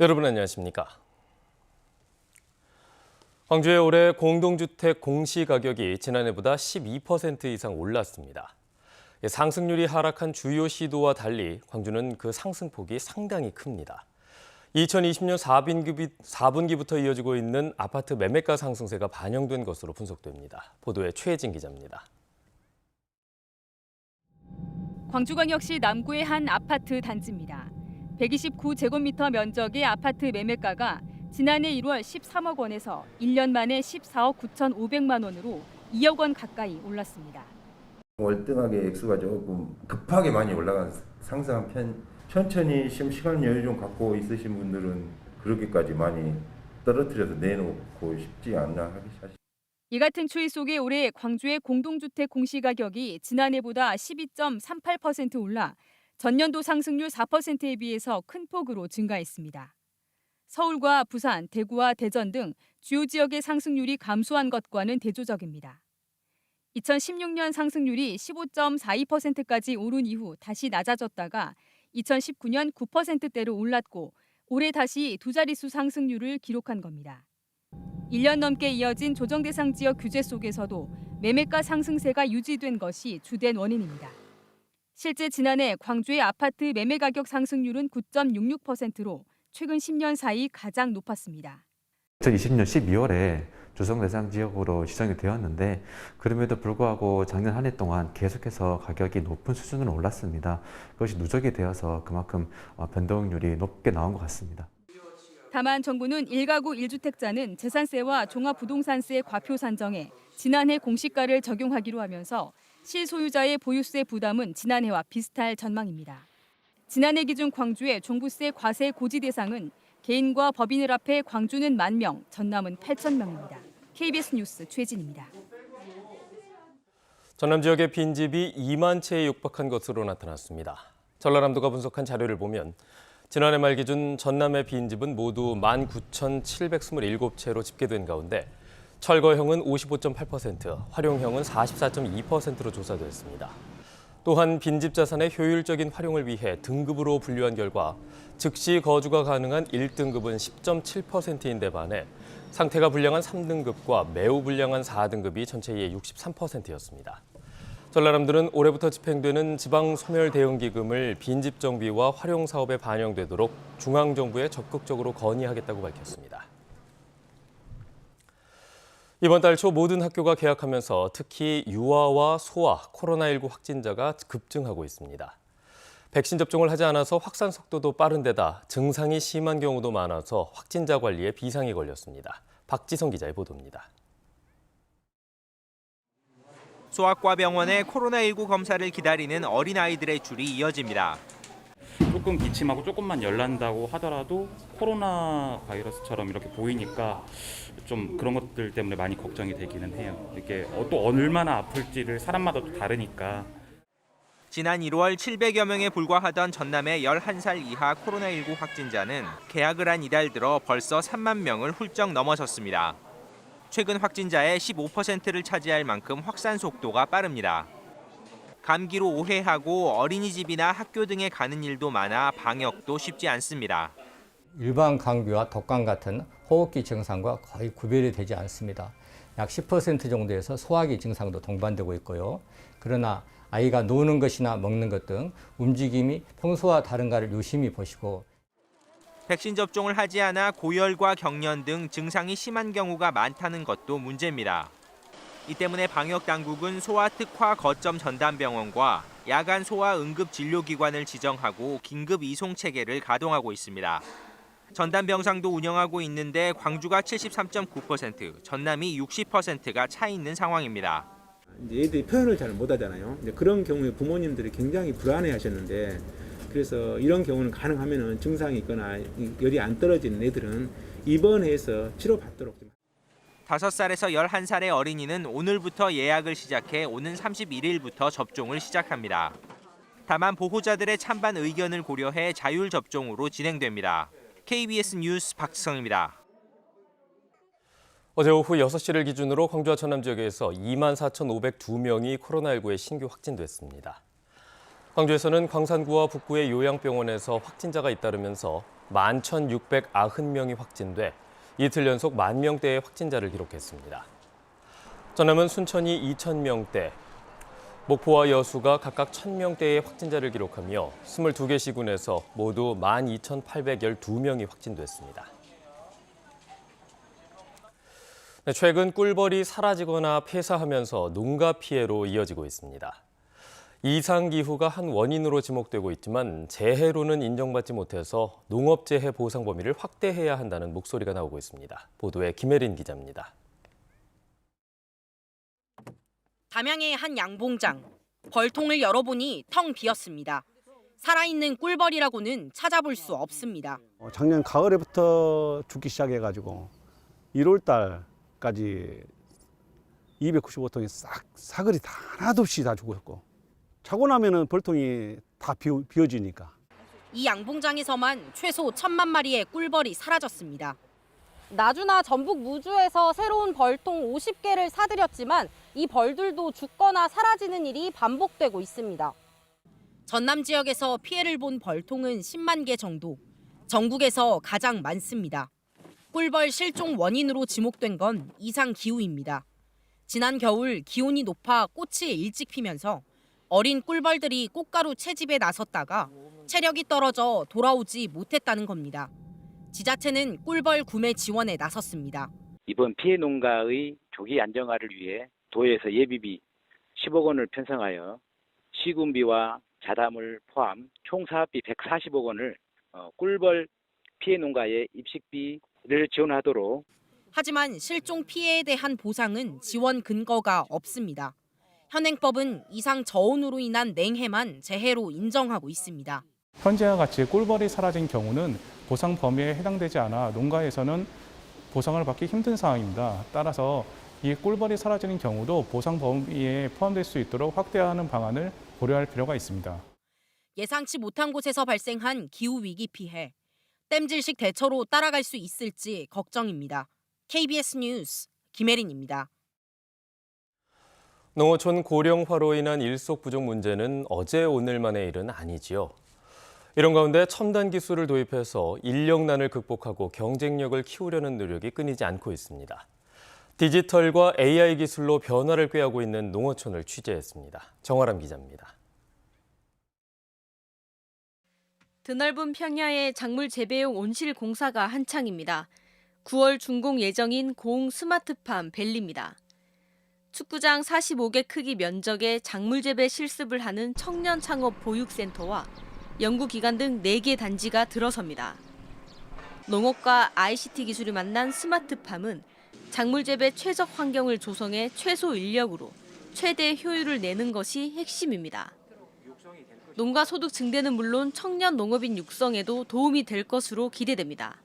여러분 안녕하십니까? 광주의 올해 공동주택 공시 가격이 지난해보다 12% 이상 올랐습니다. 상승률이 하락한 주요 시도와 달리 광주는 그 상승폭이 상당히 큽니다. 2020년 4분기, 4분기부터 이어지고 있는 아파트 매매가 상승세가 반영된 것으로 분석됩니다. 보도에 최혜진 기자입니다. 광주광역시 남구의 한 아파트 단지입니다. 129제곱미터 면적의 아파트 매매가가 지난해 1월 13억 원에서 1년 만에 14억 9,500만 원으로 2억 원 가까이 올랐습니다. 월등하게 액수가 조금 급하게 많이 올라간 상승한 편 천천히 좀 시간 여유 좀 갖고 있으신 분들은 그렇게까지 많이 떨어뜨려서 내놓고 싶지 않나 하기 사실. 이 같은 추이 속에 올해 광주의 공동주택 공시가격이 지난해보다 12.38% 올라 전년도 상승률 4%에 비해서 큰 폭으로 증가했습니다. 서울과 부산, 대구와 대전 등 주요 지역의 상승률이 감소한 것과는 대조적입니다. 2016년 상승률이 15.42%까지 오른 이후 다시 낮아졌다가 2019년 9%대로 올랐고 올해 다시 두 자릿수 상승률을 기록한 겁니다. 1년 넘게 이어진 조정 대상 지역 규제 속에서도 매매가 상승세가 유지된 것이 주된 원인입니다. 실제 지난해 광주의 아파트 매매 가격 상승률은 9.66%로 최근 10년 사이 가장 높았습니다. 2020년 12월에 조성 대상 지역으로 지정이 되었는데 그럼에도 불구하고 작년 한 해 동안 계속해서 가격이 높은 수준으로 올랐습니다. 그것이 누적이 되어서 그만큼 어, 변동률이 높게 나온 것 같습니다. 다만 정부는 1가구 1주택자는 재산세와 종합부동산세 과표 산정에 지난해 공시가를 적용하기로 하면서 실소유자의 보유세 부담은 지난해와 비슷할 전망입니다. 지난해 기준 광주의 종부세 과세 고지 대상은 개인과 법인을 합해 광주는 만 명, 전남은 8천 명입니다. KBS 뉴스 최진입니다. 전남 지역의 빈집이 2만 채에 육박한 것으로 나타났습니다. 전라남도가 분석한 자료를 보면 지난해 말 기준 전남의 빈집은 모두 19,727채로 집계된 가운데 철거형은 55.8%, 활용형은 44.2%로 조사됐습니다. 또한 빈집 자산의 효율적인 활용을 위해 등급으로 분류한 결과 즉시 거주가 가능한 1등급은 10.7%인데 반해 상태가 불량한 3등급과 매우 불량한 4등급이 전체의 63%였습니다. 전라남도는 올해부터 집행되는 지방 소멸 대응 기금을 빈집 정비와 활용 사업에 반영되도록 중앙 정부에 적극적으로 건의하겠다고 밝혔습니다. 이번 달 초 모든 학교가 개학하면서 특히 유아와 소아 코로나19 확진자가 급증하고 있습니다. 백신 접종을 하지 않아서 확산 속도도 빠른 데다 증상이 심한 경우도 많아서 확진자 관리에 비상이 걸렸습니다. 박지성 기자의 보도입니다. 소아과 병원에 코로나19 검사를 기다리는 어린아이들의 줄이 이어집니다. 조금 기침하고 조금만 열난다고 하더라도 코로나 바이러스처럼 이렇게 보이니까 좀 그런 것들 때문에 많이 걱정이 되기는 해요. 이게 또 얼마나 아플지를 사람마다 또 다르니까 지난 1월 700여 명에 불과하던 전남의 11살 이하 코로나19 확진자는 개학을 한 이달 들어 벌써 3만 명을 훌쩍 넘어섰습니다. 최근 확진자의 15%를 차지할 만큼 확산 속도가 빠릅니다. 감기로 오해하고 어린이집이나 학교 등에 가는 일도 많아 방역도 쉽지 않습니다. 일반 감기와 독감 같은 호흡기 증상과 거의 구별이 되지 않습니다. 약 10% 정도에서 소화기 증상도 동반되고 있고요. 그러나 아이가 노는 것이나 먹는 것 등 움직임이 평소와 다른가를 유심히 보시고 백신 접종을 하지 않아 고열과 경련 등 증상이 심한 경우가 많다는 것도 문제입니다. 이 때문에 방역 당국은 소아 특화 거점 전담 병원과 야간 소아 응급 진료 기관을 지정하고 긴급 이송 체계를 가동하고 있습니다. 전담 병상도 운영하고 있는데 광주가 73.9%, 전남이 60%가 차 있는 상황입니다. 이제 애들이 표현을 잘 못하잖아요. 그런 경우에 부모님들이 굉장히 불안해하셨는데 그래서 이런 경우는 가능하면은 증상이 있거나 열이 안 떨어지는 애들은 입원해서 치료받도록 좀 5살에서 11살의 어린이는 오늘부터 예약을 시작해 오는 31일부터 접종을 시작합니다. 다만 보호자들의 찬반 의견을 고려해 자율 접종으로 진행됩니다. KBS 뉴스 박성입니다. 어제 오후 6시를 기준으로 광주와 전남 지역에서 2만 4,502명이 코로나19에 신규 확진됐습니다. 광주에서는 광산구와 북구의 요양병원에서 확진자가 잇따르면서 11,690명이 확진돼 이틀 연속 만 명대의 확진자를 기록했습니다. 전남은 순천이 2,000명대, 목포와 여수가 각각 1,000명대의 확진자를 기록하며 22개 시군에서 모두 12,812명이 확진됐습니다. 네, 최근 꿀벌이 사라지거나 폐사하면서 농가 피해로 이어지고 있습니다. 이상기후가 한 원인으로 지목되고 있지만 재해로는 인정받지 못해서 농업재해 보상 범위를 확대해야 한다는 목소리가 나오고 있습니다. 보도에 김혜린 기자입니다. 담양의 한 양봉장. 벌통을 열어보니 텅 비었습니다. 살아있는 꿀벌이라고는 찾아볼 수 없습니다. 어, 작년 가을에부터 죽기 시작해가지고 1월 달까지 295통이 싹 사거리 다 하나도 없이 다 죽었고 자고 나면은 벌통이 다 비어, 비어지니까 이 양봉장에서만 최소 천만 마리의 꿀벌이 사라졌습니다. 나주나 전북 무주에서 새로운 벌통 50개를 사들였지만 이 벌들도 죽거나 사라지는 일이 반복되고 있습니다. 전남 지역에서 피해를 본 벌통은 10만 개 정도. 전국에서 가장 많습니다. 꿀벌 실종 원인으로 지목된 건 이상 기후입니다. 지난 겨울 기온이 높아 꽃이 일찍 피면서 어린 꿀벌들이 꽃가루 채집에 나섰다가 체력이 떨어져 돌아오지 못했다는 겁니다. 지자체는 꿀벌 구매 지원에 나섰습니다. 이번 피해 농가의 조기 안정화를 위해 도에서 예비비 10억 원을 편성하여 시군비와 자담을 포함 총 사업비 140억 원을 어, 꿀벌 피해 농가의 입식비를 지원하도록 하지만 실종 피해에 대한 보상은 지원 근거가 없습니다. 현행법은 이상 저온으로 인한 냉해만 재해로 인정하고 있습니다. 현재와 같이 꿀벌이 사라진 경우는 보상 범위에 해당되지 않아 농가에서는 보상을 받기 힘든 상황입니다. 따라서 이 꿀벌이 사라지는 경우도 보상 범위에 포함될 수 있도록 확대하는 방안을 고려할 필요가 있습니다. 예상치 못한 곳에서 발생한 기후 위기 피해. 땜질식 대처로 따라갈 수 있을지 걱정입니다. KBS 뉴스 김혜린입니다. 농어촌 고령화로 인한 일속 부족 문제는 어제 오늘만의 일은 아니지요. 이런 가운데 첨단 기술을 도입해서 인력난을 극복하고 경쟁력을 키우려는 노력이 끊이지 않고 있습니다. 디지털과 AI 기술로 변화를 꾀하고 있는 농어촌을 취재했습니다. 정아람 기자입니다. 드넓은 평야의 작물 재배용 온실 공사가 한창입니다. 9월 준공 예정인 고흥 스마트팜 벨리입니다. 축구장 45개 크기 면적의 작물 재배 실습을 하는 청년 창업 보육센터와 연구기관 등 4개 단지가 들어섭니다. 농업과 ICT 기술이 만난 스마트팜은 작물 재배 최적 환경을 조성해 최소 인력으로 최대 효율을 내는 것이 핵심입니다. 농가 소득 증대는 물론 청년 농업인 육성에도 도움이 될 것으로 기대됩니다.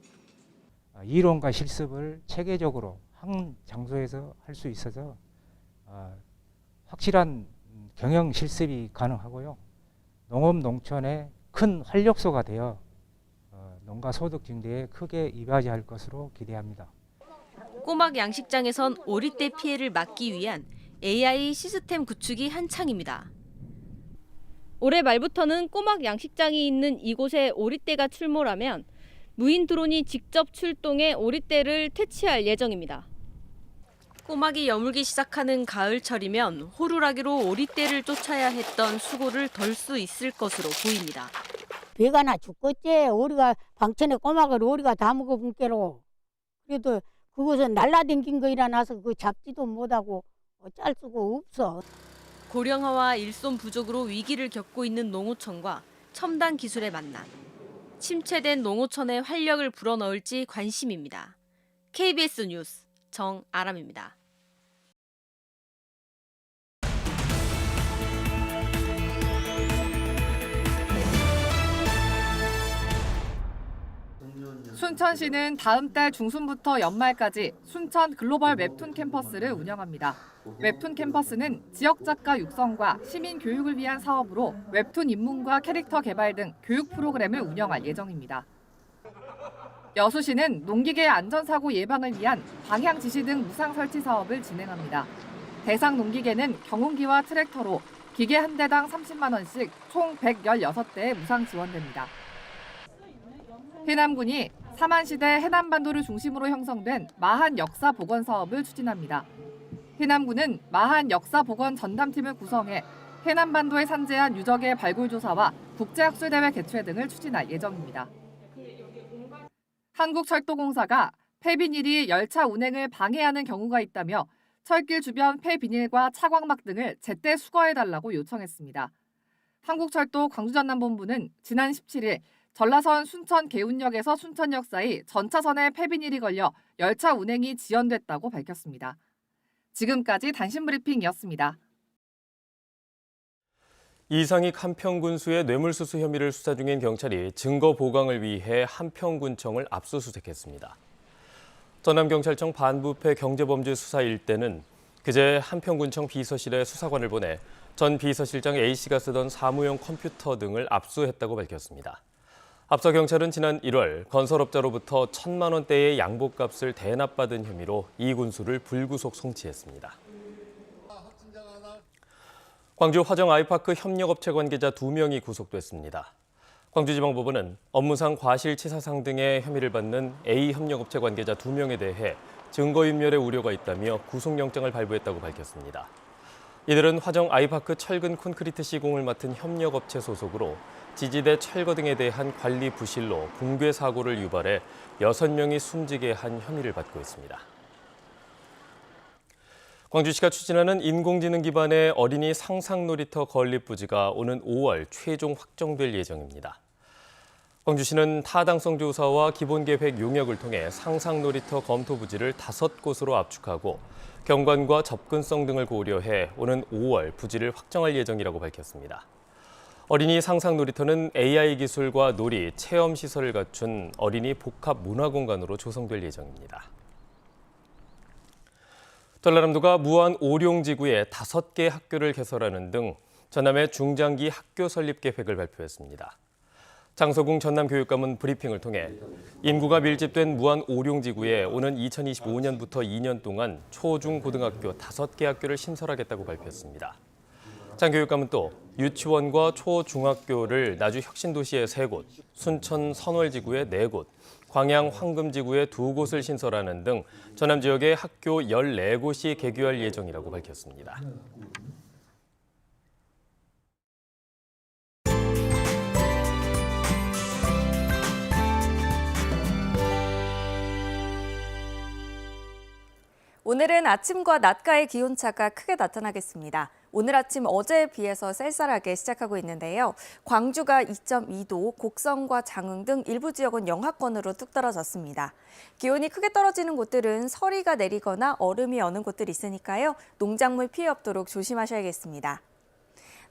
이론과 실습을 체계적으로 한 장소에서 할 수 있어서 어, 확실한 경영 실습이 가능하고요. 농업 농촌의 큰 활력소가 되어 어, 농가 소득 증대에 크게 이바지할 것으로 기대합니다. 꼬막 양식장에선 오리떼 피해를 막기 위한 AI 시스템 구축이 한창입니다. 올해 말부터는 꼬막 양식장이 있는 이곳에 오리떼가 출몰하면 무인 드론이 직접 출동해 오리떼를 퇴치할 예정입니다. 꼬막이 여물기 시작하는 가을철이면 호루라기로 오리떼를 쫓아야 했던 수고를 덜 수 있을 것으로 보입니다. 배가 나 죽겠지. 우리가 방천에 꼬막을 우리가 다 먹어본 게로. 그래도 그것은 날라댕긴 거 일어나서 그 잡지도 못하고 어쩔 수가 없어. 고령화와 일손 부족으로 위기를 겪고 있는 농어촌과 첨단 기술의 만남. 침체된 농어촌의 활력을 불어넣을지 관심입니다. KBS 뉴스 정아람입니다. 순천시는 다음 달 중순부터 연말까지 순천 글로벌 웹툰 캠퍼스를 운영합니다. 웹툰 캠퍼스는 지역 작가 육성과 시민 교육을 위한 사업으로 웹툰 입문과 캐릭터 개발 등 교육 프로그램을 운영할 예정입니다. 여수시는 농기계 안전사고 예방을 위한 방향 지시 등 무상 설치 사업을 진행합니다. 대상 농기계는 경운기와 트랙터로 기계 한 대당 30만 원씩 총 116대에 무상 지원됩니다. 해남군이 삼한시대 해남반도를 중심으로 형성된 마한 역사 복원 사업을 추진합니다. 해남군은 마한 역사 복원 전담팀을 구성해 해남반도에 산재한 유적의 발굴 조사와 국제학술대회 개최 등을 추진할 예정입니다. 한국철도공사가 폐비닐이 열차 운행을 방해하는 경우가 있다며 철길 주변 폐비닐과 차광막 등을 제때 수거해달라고 요청했습니다. 한국철도 광주전남본부는 지난 17일 전라선 순천 개운역에서 순천역 사이 전차선에 폐비닐이 걸려 열차 운행이 지연됐다고 밝혔습니다. 지금까지 단신 브리핑이었습니다. 이상익 한평군수의 뇌물수수 혐의를 수사 중인 경찰이 증거 보강을 위해 한평군청을 압수수색했습니다. 전남경찰청 반부패 경제범죄 수사 1대는 그제 한평군청 비서실에 수사관을 보내 전 비서실장 A씨가 쓰던 사무용 컴퓨터 등을 압수했다고 밝혔습니다. 앞서 경찰은 지난 1월 건설업자로부터 천만 원대의 양복값을 대납받은 혐의로 이 군수를 불구속 송치했습니다. 광주 화정 아이파크 협력업체 관계자 2명이 구속됐습니다. 광주지방법원은 업무상 과실치사상 등의 혐의를 받는 A 협력업체 관계자 2명에 대해 증거인멸의 우려가 있다며 구속영장을 발부했다고 밝혔습니다. 이들은 화정 아이파크 철근 콘크리트 시공을 맡은 협력업체 소속으로 지지대 철거 등에 대한 관리 부실로 붕괴 사고를 유발해 6명이 숨지게 한 혐의를 받고 있습니다. 광주시가 추진하는 인공지능 기반의 어린이 상상 놀이터 건립 부지가 오는 5월 최종 확정될 예정입니다. 광주시는 타당성 조사와 기본계획 용역을 통해 상상 놀이터 검토 부지를 다섯 곳으로 압축하고 경관과 접근성 등을 고려해 오는 5월 부지를 확정할 예정이라고 밝혔습니다. 어린이 상상 놀이터는 AI 기술과 놀이, 체험 시설을 갖춘 어린이 복합 문화 공간으로 조성될 예정입니다. 전라남도가 무안 오룡지구에 다섯 개 학교를 개설하는 등 전남의 중장기 학교 설립 계획을 발표했습니다. 장소궁 전남교육감은 브리핑을 통해 인구가 밀집된 무안 오룡지구에 오는 2025년부터 2년 동안 초, 중, 고등학교 다섯 개 학교를 신설하겠다고 발표했습니다. 장 교육감은 또 유치원과 초, 중학교를 나주 혁신도시에 세 곳, 순천 선월지구에 네 곳, 광양 황금지구에 두 곳을 신설하는 등 전남 지역의 학교 14곳이 개교할 예정이라고 밝혔습니다. 오늘은 아침과 낮과의 기온차가 크게 나타나겠습니다. 오늘 아침 어제에 비해서 쌀쌀하게 시작하고 있는데요. 광주가 2.2도, 곡성과 장흥 등 일부 지역은 영하권으로 뚝 떨어졌습니다. 기온이 크게 떨어지는 곳들은 서리가 내리거나 얼음이 어는 곳들이 있으니까요. 농작물 피해 없도록 조심하셔야겠습니다.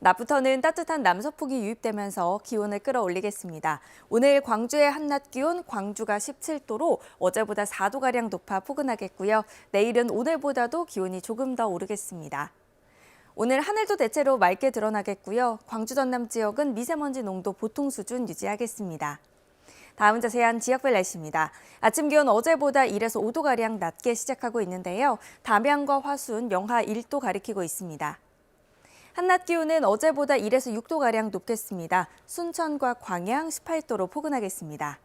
낮부터는 따뜻한 남서풍이 유입되면서 기온을 끌어올리겠습니다. 오늘 광주의 한낮 기온 광주가 17도로 어제보다 4도가량 높아 포근하겠고요. 내일은 오늘보다도 기온이 조금 더 오르겠습니다. 오늘 하늘도 대체로 맑게 드러나겠고요. 광주 전남 지역은 미세먼지 농도 보통 수준 유지하겠습니다. 다음 자세한 지역별 날씨입니다. 아침 기온 어제보다 1에서 5도가량 낮게 시작하고 있는데요. 담양과 화순 영하 1도 가리키고 있습니다. 한낮 기온은 어제보다 1에서 6도가량 높겠습니다. 순천과 광양 18도로 포근하겠습니다.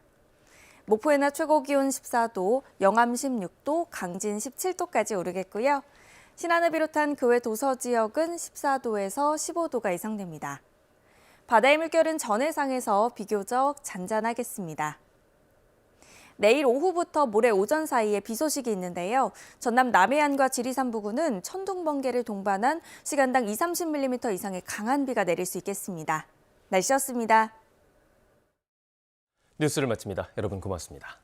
목포의 낮 최고 기온 14도, 영암 16도, 강진 17도까지 오르겠고요. 신안을 비롯한 그 외 도서 지역은 14도에서 15도가 예상됩니다. 바다의 물결은 전해상에서 비교적 잔잔하겠습니다. 내일 오후부터 모레 오전 사이에 비 소식이 있는데요. 전남 남해안과 지리산 부근은 천둥 번개를 동반한 시간당 2, 30mm 이상의 강한 비가 내릴 수 있겠습니다. 날씨였습니다. 뉴스를 마칩니다. 여러분 고맙습니다.